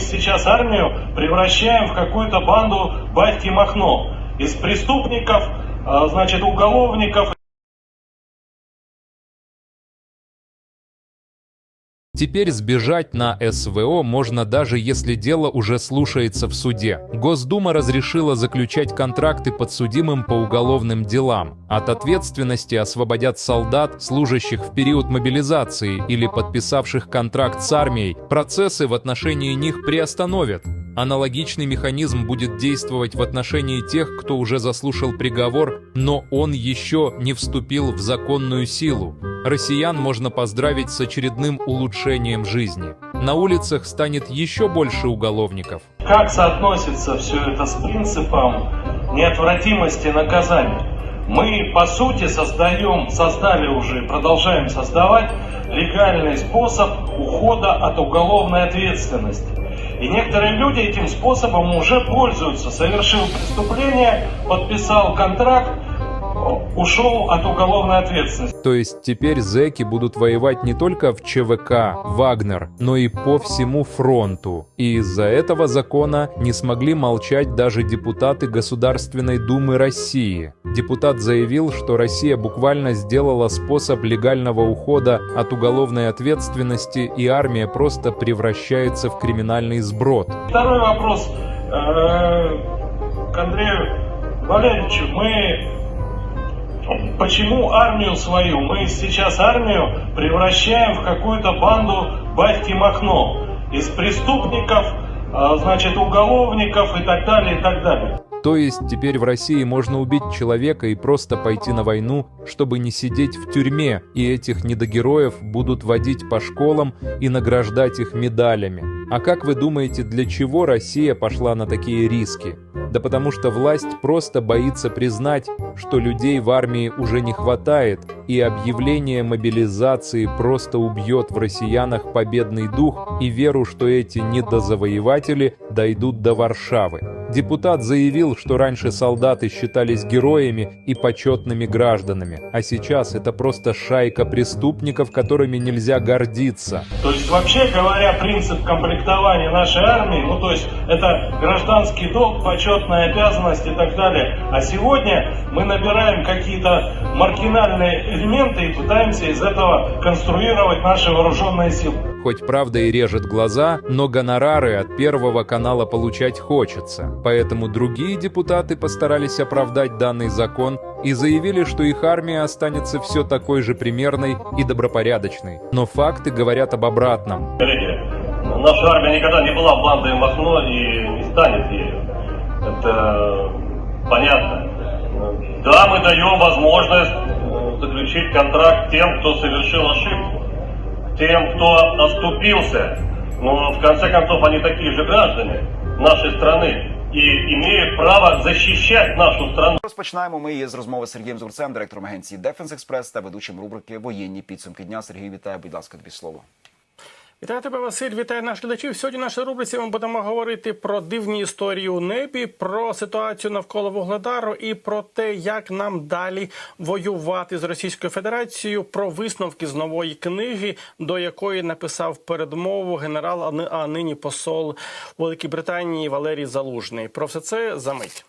сейчас армию превращаем в какую-то банду батьки Махно. Из преступников, значит, уголовников Теперь сбежать на СВО можно даже если дело уже слушается в суде. Госдума разрешила заключать контракты подсудимым по уголовным делам. От ответственности освободят солдат, служащих в период мобилизации или подписавших контракт с армией. Процессы в отношении них приостановят. Аналогичный механизм будет действовать в отношении тех, кто уже заслушал приговор, но он еще не вступил в законную силу. Россиян можно поздравить с очередным улучшением жизни. На улицах станет еще больше уголовников. Как соотносится все это с принципом неотвратимости наказания? Мы, по сути, создаем, создали уже, продолжаем создавать легальный способ ухода от уголовной ответственности. И некоторые люди этим способом уже пользуются. Совершил преступление, подписал контракт, ушел от уголовной ответственности. То есть теперь зэки будут воевать не только в ЧВК, Вагнер, но и по всему фронту. И из-за этого закона не смогли молчать даже депутаты Государственной Думы России. Депутат заявил, что Россия буквально сделала способ легального ухода от уголовной ответственности, и армия просто превращается в криминальный сброд. Второй вопрос э, к Андрею Валерьевичу. Мы Почему армию свою? Мы сейчас армию превращаем в какую-то банду батьки Махно. Из преступников, а, значит, уголовников и так далее, и так далее. То есть теперь в России можно убить человека и просто пойти на войну, чтобы не сидеть в тюрьме, и этих недогероев будут водить по школам и награждать их медалями. А как вы думаете, для чего Россия пошла на такие риски? Да потому что власть просто боится признать, что людей в армии уже не хватает, и объявление мобилизации просто убьет в россиянах победный дух и веру, что эти недозавоеватели дойдут до Варшавы. Депутат заявил, что раньше солдаты считались героями и почетными гражданами, а сейчас это просто шайка преступников, которыми нельзя гордиться. То есть, вообще говоря, принцип комплектования нашей армии, ну то есть это гражданский долг, почетная обязанность и так далее. А сегодня мы набираем какие-то маргинальные элементы и пытаемся из этого конструировать наши вооруженные силы. Хоть правда и режет глаза, но гонорары от Первого канала получать хочется. Поэтому другие депутаты постарались оправдать данный закон и заявили, что их армия останется все такой же примерной и добропорядочной. Но факты говорят об обратном. Коллеги, наша армия никогда не была бандой Махно и не станет ею. Это понятно. Да, мы даем возможность э, заключить контракт тем, кто совершил ошибку тем, кто оступился. Но в конце концов они такие же граждане нашей страны і имеют право защищать нашу страну. Розпочинаємо ми її з розмови з Сергієм Зурцем, директором агенції Дефенс Експрес та ведучим рубрики Воєнні підсумки дня. Сергій вітаю, будь ласка, тобі слово. Вітаю тебе, Василь, вітаю наших глядачів. Сьогодні в нашій рубриці ми будемо говорити про дивні історії у небі, про ситуацію навколо Вугледару і про те, як нам далі воювати з Російською Федерацією, про висновки з нової книги, до якої написав передмову генерал, а нині посол Великій Британії Валерій Залужний. Про все це за мить.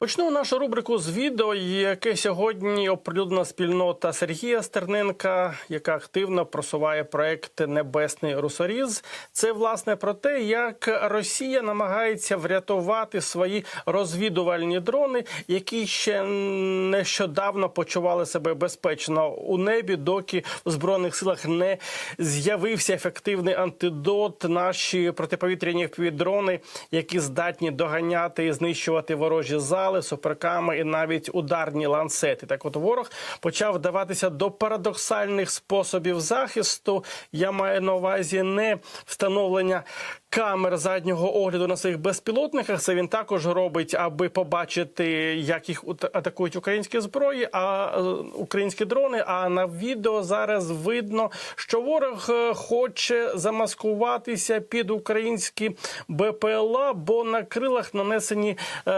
Почну нашу рубрику з відео, яке сьогодні оприлюднена спільнота Сергія Стерненка, яка активно просуває проект Небесний Русоріз. Це власне про те, як Росія намагається врятувати свої розвідувальні дрони, які ще нещодавно почували себе безпечно у небі, доки в збройних силах не з'явився ефективний антидот. Наші протиповітряні дрони, які здатні доганяти і знищувати ворожі зали арсенали, суперками і навіть ударні ланцети. Так, от ворог почав вдаватися до парадоксальних способів захисту. Я маю на увазі не встановлення камер заднього огляду на своїх безпілотниках. Це він також робить, аби побачити, як їх атакують українські зброї, а е, українські дрони. А на відео зараз видно, що ворог е, хоче замаскуватися під українські БПЛА, бо на крилах нанесені е,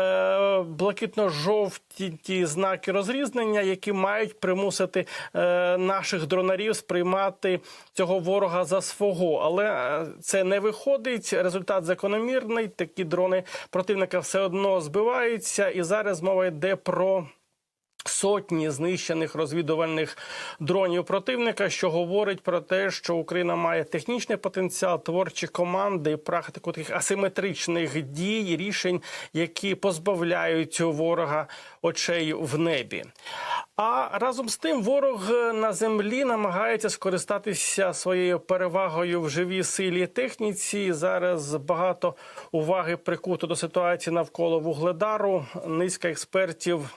блакитно-жовті ті знаки розрізнення, які мають примусити е, наших дронарів сприймати цього ворога за свого. Але е, це не виходить. Результат закономірний. Такі дрони противника все одно збиваються, і зараз мова йде про. Сотні знищених розвідувальних дронів противника, що говорить про те, що Україна має технічний потенціал, творчі команди, практику таких асиметричних дій, рішень, які позбавляють ворога очей в небі. А разом з тим, ворог на землі намагається скористатися своєю перевагою в живій силі і техніці. Зараз багато уваги прикуто до ситуації навколо вугледару. Низка експертів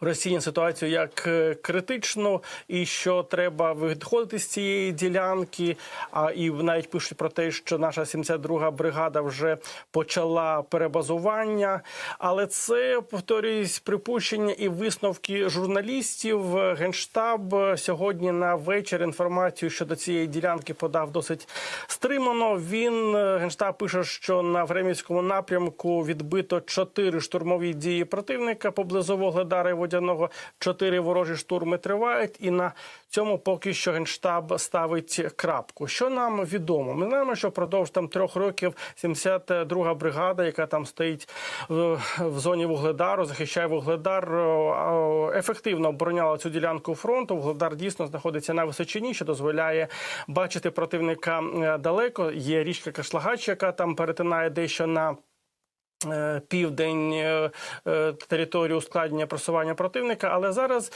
розцінює ситуацію як е, критичну, і що треба виходити з цієї ділянки. А і навіть пишуть про те, що наша 72-га бригада вже почала перебазування. Але це повторюсь припущення і висновки журналістів. Генштаб сьогодні на вечір інформацію щодо цієї ділянки подав досить стримано. Він е, генштаб пише, що на Времівському напрямку відбито чотири штурмові дії противника поблизу Вогледара Водяного. Чотири ворожі штурми тривають, і на цьому поки що генштаб ставить крапку. Що нам відомо? Ми знаємо, що впродовж там трьох років 72-га бригада, яка там стоїть в, зоні Вугледару, захищає Вугледар, ефективно обороняла цю ділянку фронту. Вугледар дійсно знаходиться на височині, що дозволяє бачити противника е, далеко. Є річка Кашлагач, яка там перетинає дещо на. Е, Південь е, е, територію ускладнення просування противника, але зараз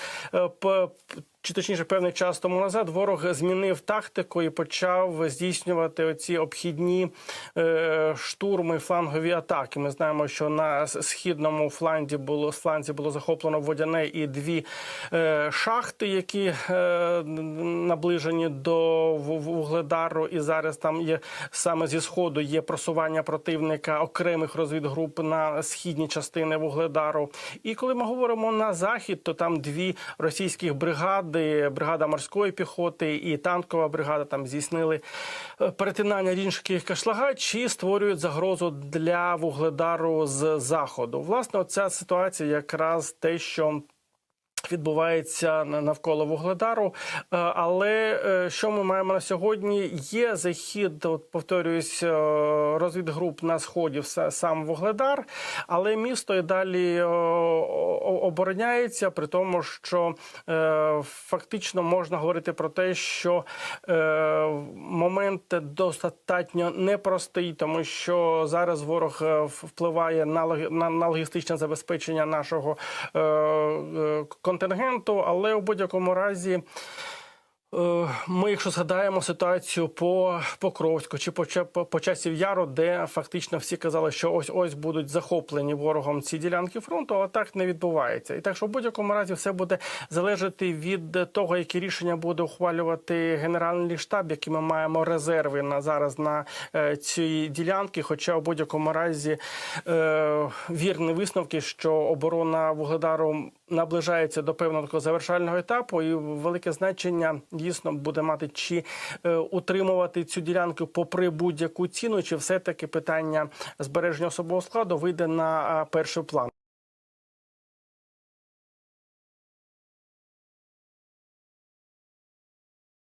чи точніше певний час тому назад ворог змінив тактику і почав здійснювати оці обхідні е, штурми, флангові атаки. Ми знаємо, що на східному фланзі було фланзі було захоплено водяне і дві е, шахти, які е, наближені до вугледару. І зараз там є саме зі сходу є просування противника окремих розвідгруп на східні частини вугледару. І коли ми говоримо на захід, то там дві російських бригади, бригада морської піхоти і танкова бригада там здійснили е, перетинання річки Кашлагач і створюють загрозу для вугледару з заходу. Власне, ця ситуація якраз те, що. Відбувається на- навколо вугледару, Е, але е, що ми маємо на сьогодні? Є захід, от повторююсь, е, розвідгруп на сході, сам вугледар, але місто і далі обороняється, при тому, що фактично можна говорити про те, що момент достатньо непростий, тому що зараз ворог впливає на логі- на, на логістичне забезпечення нашого е, контингенту, але у будь-якому разі. Е, Ми, якщо згадаємо ситуацію по Покровську чи по, по, по часів Яру, де фактично всі казали, що ось ось будуть захоплені ворогом ці ділянки фронту, але так не відбувається. І так, що в будь-якому разі все буде залежати від того, які рішення буде ухвалювати генеральний штаб, які ми маємо резерви на зараз на е, ці ділянки. Хоча в будь-якому разі е, вірні висновки, що оборона вугледару наближається до певного такого завершального етапу, і велике значення дійсно буде мати чи е, утримувати цю ділянку попри будь-яку ціну, чи все таки питання збереження особового складу вийде на е, перший план.